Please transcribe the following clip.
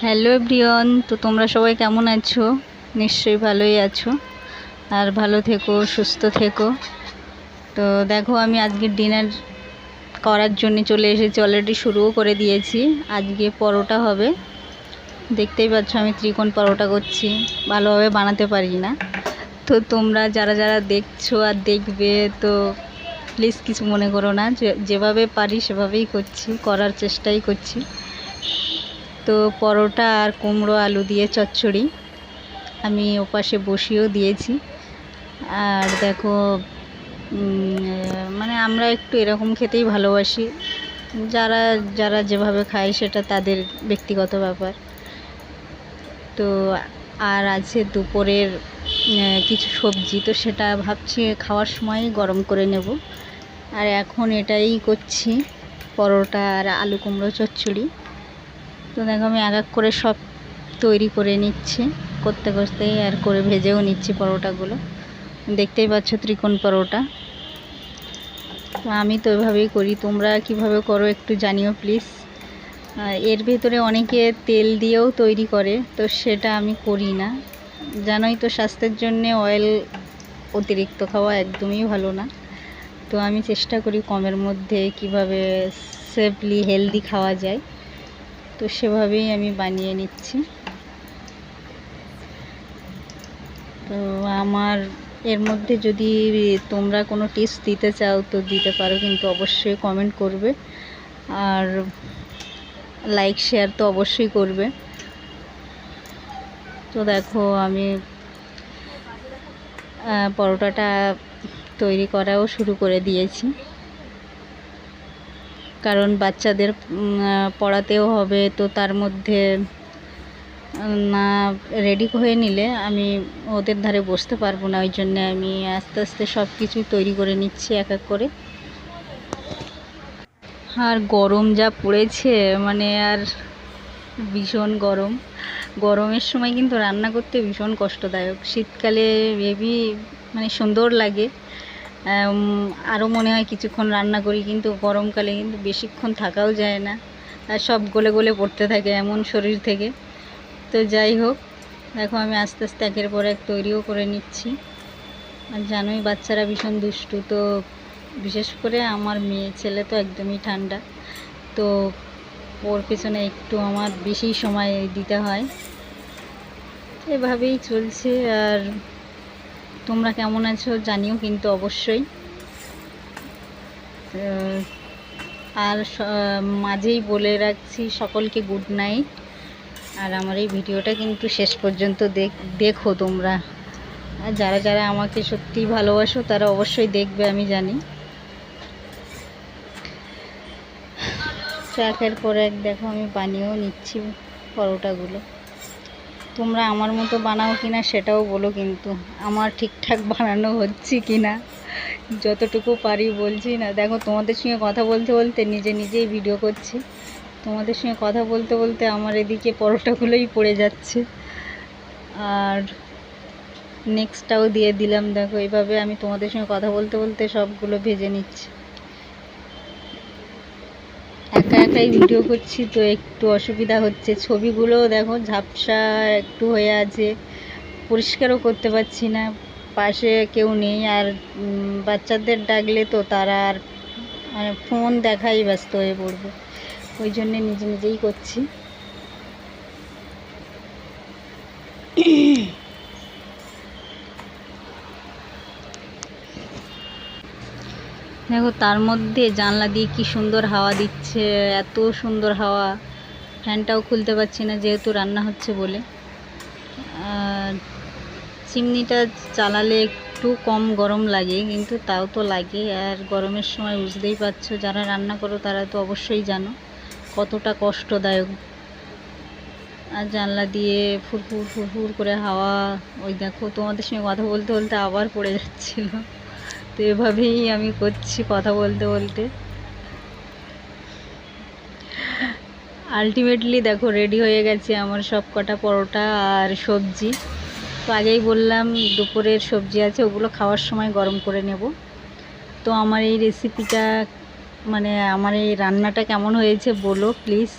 Hello everyone, তো তোমরা সবাই কেমন আছো? নিশ্চয়ই ভালোই আছো। আর ভালো থেকো, সুস্থ থেকো। তো দেখো, আমি আজকে ডিনার করার জন্য চলে এসেছি অলরেডি শুরুও করে দিয়েছি। আজকে পরোটা হবে। দেখতেই পাচ্ছ, আমি ত্রিকোণ পরোটা করছি। ভালোভাবে বানাতে পারি না। তো তোমরা যারা যারা দেখছ আর দেখবে, তো প্লিজ কিছু মনে করো না। যেভাবে পারি সেভাবেই করছি, করার চেষ্টাই করছি। তো পরোটা আর কুমড়ো আলু দিয়ে চচ্চড়ি আমি ওপাশে বসিয়েও দিয়েছি। আর দেখো মানে আমরা একটু এরকম খেতেই ভালোবাসি। যারা যারা যেভাবে খায় সেটা তাদের ব্যক্তিগত ব্যাপার। তো আর আছে দুপুরের কিছু সবজি, তো সেটা ভাবছি খাওয়ার সময় গরম করে নেব। আর এখন এটাই করছি, পরোটা আর আলু কুমড়ো চচ্চড়ি। তো দেখো আমি এক এক করে সব তৈরি করে নিচ্ছি। করতে করতে আর করে ভেজেও নিচ্ছি পরোটাগুলো। দেখতেই পাচ্ছ ত্রিকোণ পরোটা। তো আমি তো এভাবেই করি। তোমরা কীভাবে করো একটু জানিও প্লিজ। এর ভেতরে অনেকে তেল দিয়েও তৈরি করে, তো সেটা আমি করি না। জানোই তো স্বাস্থ্যের জন্যে অয়েল অতিরিক্ত খাওয়া একদমই ভালো না। তো আমি চেষ্টা করি কমের মধ্যে কীভাবে সেফলি হেলদি খাওয়া যায়। তো সেভাবেই আমি বানিয়ে নিচ্ছি। তো আমার, এর মধ্যে যদি তোমরা কোনো টিপস দিতে চাও তো দিতে পারো, কিন্তু অবশ্যই কমেন্ট করবে। আর লাইক শেয়ার তো অবশ্যই করবে। তো দেখো আমি পরোটাটা তৈরি করাও শুরু করে দিয়েছি। কারণ বাচ্চাদের পড়াতেও হবে, তো তার মধ্যে না রেডি হয়ে নিলে আমি ওদের ধারে বসতে পারব না, ওই জন্যে আমি আস্তে আস্তে সব কিছুই তৈরি করে নিচ্ছি এক এক করে। আর গরম যা পড়েছে মানে আর ভীষণ গরম। গরমের সময় কিন্তু রান্না করতে ভীষণ কষ্টদায়ক। শীতকালে হেবি মানে সুন্দর লাগে। আরও মনে হয় কিছুক্ষণ রান্না করি, কিন্তু গরমকালে কিন্তু বেশিক্ষণ থাকাও যায় না। সব গলে গলে পড়তে থাকে এমন শরীর থেকে। তো যাই হোক, দেখো আমি আস্তে আস্তে একের পর এক তৈরিও করে নিচ্ছি। আর জানোই বাচ্চারা ভীষণ দুষ্টু, তো বিশেষ করে আমার মেয়ে ছেলে তো একদমই ঠান্ডা। তো ওর পেছনে একটু আমার বেশি সময় দিতে হয়। এভাবেই চলছে আর তোমরা কেমন আছো জানিও কিন্তু অবশ্যই। আর মাঝেই বলে রাখছি সকলকে গুড নাইট আর আমার এই ভিডিওটা কিন্তু শেষ পর্যন্ত দেখ তোমরা। আর যারা যারা আমাকে সত্যিই ভালোবাসো তারা অবশ্যই দেখবে, আমি জানি। তো একের পর এক, দেখো আমি বানিয়েও নিচ্ছি পরোটাগুলো। তোমরা আমার মতো বানাও কিনা সেটাও বলো কিন্তু আমার ঠিকঠাক বানানো হচ্ছে কিনা। যতটুকু পারি বলছি না। দেখো, তোমাদের সঙ্গে কথা বলতে বলতে নিজে নিজেই ভিডিও করছি। তোমাদের সঙ্গে কথা বলতে বলতে আমার এদিকে পরোটাগুলোই পড়ে যাচ্ছে। আর নেক্সটটাও দিয়ে দিলাম। দেখো এইভাবে আমি তোমাদের সঙ্গে কথা বলতে বলতে সবগুলো ভেজে নিচ্ছি। একা একাই ভিডিও করছি, তো একটু অসুবিধা হচ্ছে। ছবিগুলো দেখো, ঝাপসা একটু হয়ে আছে। পরিষ্কারও করতে পারছি না। পাশে কেউ নেই, আর বাচ্চাদের ডাকলে তো তারা আর মানে ফোন দেখাই ব্যস্ত হয়ে পড়বে। ওই জন্যে নিজে নিজেই করছি। দেখো, তার মধ্যে জানলা দিয়ে কি সুন্দর হাওয়া দিচ্ছে, এত সুন্দর হাওয়া। ফ্যানটাও খুলতে পারছি না, যেহেতু রান্না হচ্ছে বলে। আর চিমনিটা চালালে একটু কম গরম লাগে, কিন্তু তাও তো লাগে। আর গরমের সময় বুঝতেই পারছ, যারা রান্না করো তারা তো অবশ্যই জানো কতটা কষ্টদায়ক। আর জানলা দিয়ে ফুরফুর ফুরফুর করে হাওয়া, ওই দেখো তোমাদের সঙ্গে কথা বলতে বলতে আবার পড়ে যাচ্ছিল। তো এভাবেই আমি করছি কথা বলতে বলতে। আলটিমেটলি দেখো রেডি হয়ে গেছে আমার সব কটা পরোটা আর সবজি। তো আগেই বললাম, দুপুরের সবজি আছে, ওগুলো খাওয়ার সময় গরম করে নেব। তো আমার এই রেসিপিটা মানে আমার এই রান্নাটা কেমন হয়েছে বলো প্লিজ